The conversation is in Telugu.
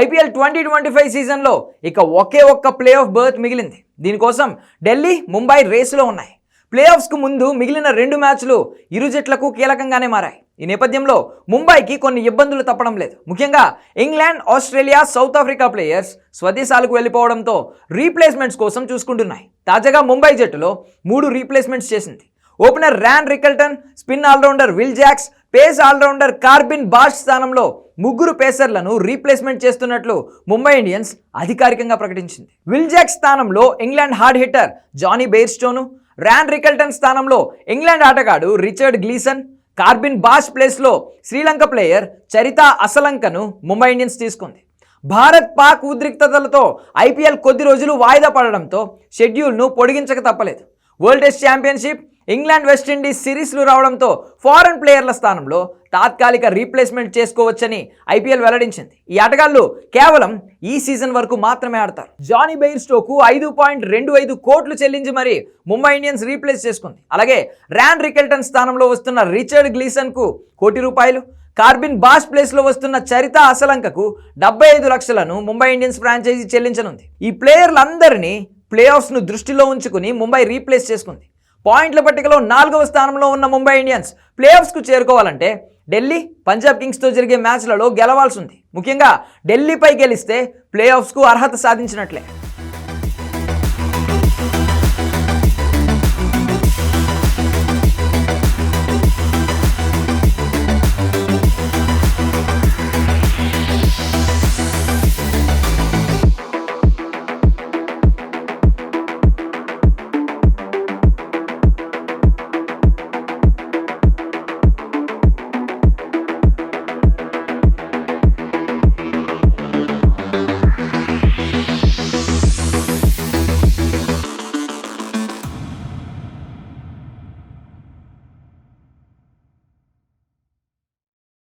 ఐపీఎల్ ట్వంటీ ట్వంటీ ఫైవ్ సీజన్లో ఇక ఒకే ఒక్క ప్లే ఆఫ్ బర్త్ మిగిలింది. దీనికోసం ఢిల్లీ ముంబై రేసులో ఉన్నాయి. ప్లే ఆఫ్స్కు ముందు మిగిలిన రెండు మ్యాచ్లు ఇరు జట్లకు కీలకంగానే మారాయి. ఈ నేపథ్యంలో ముంబైకి కొన్ని ఇబ్బందులు తప్పడం లేదు. ముఖ్యంగా England Australia South Africa players స్వదేశాలకు వెళ్ళిపోవడంతో రీప్లేస్మెంట్స్ కోసం చూసుకుంటున్నాయి. తాజాగా ముంబై జట్టులో మూడు రీప్లేస్మెంట్స్ చేసింది. Opener Ryan Rickelton spin allrounder Will Jacks pace allrounder Corbin Bosch స్థానంలో ముగ్గురు పేసర్లను రీప్లేస్మెంట్ చేస్తున్నట్లు ముంబై ఇండియన్స్ అధికారికంగా ప్రకటించింది. విల్జాక్ స్థానంలో ఇంగ్లాండ్ హార్డ్ హిట్టర్ జానీ బెయిర్స్టోను ర్యాన్ రికల్టన్ స్థానంలో ఇంగ్లాండ్ ఆటగాడు రిచర్డ్ గ్లీసన్ కార్బిన్ బాష్ ప్లేస్లో శ్రీలంక ప్లేయర్ చరిత అసలంకను ముంబై ఇండియన్స్ తీసుకుంది. భారత్ పాక్ ఉద్రిక్తతలతో ఐపీఎల్ కొద్ది రోజులు వాయిదా పడడంతో షెడ్యూల్ను పొడిగించక తప్పలేదు. World test championship England West Indies సిరీస్లు రావడంతో ఫారెన్ ప్లేయర్ల స్థానంలో తాత్కాలిక రీప్లేస్మెంట్ చేసుకోవచ్చని ఐపీఎల్ వెల్లడించింది. ఈ ఆటగాళ్ళు కేవలం ఈ సీజన్ వరకు మాత్రమే ఆడతారు. జానీ బెయిర్స్టోకు ఐదు పాయింట్ రెండు ఐదు కోట్లు చెల్లించి మరి ముంబై ఇండియన్స్ రీప్లేస్ చేసుకుంది. అలాగే ర్యాన్ రికెల్టన్ స్థానంలో వస్తున్న రిచర్డ్ గ్లీసన్కు కోటి రూపాయలు కార్బిన్ బాస్ ప్లేస్లో వస్తున్న చరిత అసలంకకు డెబ్బై ఐదు లక్షలను ముంబై ఇండియన్స్ ఫ్రాంచైజీ చెల్లించనుంది. ఈ ప్లేయర్లందరినీ ప్లే ఆఫ్స్ను దృష్టిలో ఉంచుకుని ముంబై రీప్లేస్ చేసుకుంది. పాయింట్ల పట్టికలో నాలుగవ స్థానంలో ఉన్న ముంబై ఇండియన్స్ ప్లే ఆఫ్స్కు చేరుకోవాలంటే ఢిల్లీ పంజాబ్ కింగ్స్తో జరిగే మ్యాచ్లలో గెలవాల్సి ఉంది. ముఖ్యంగా ఢిల్లీపై గెలిస్తే ప్లే ఆఫ్స్కు అర్హత సాధించినట్లే.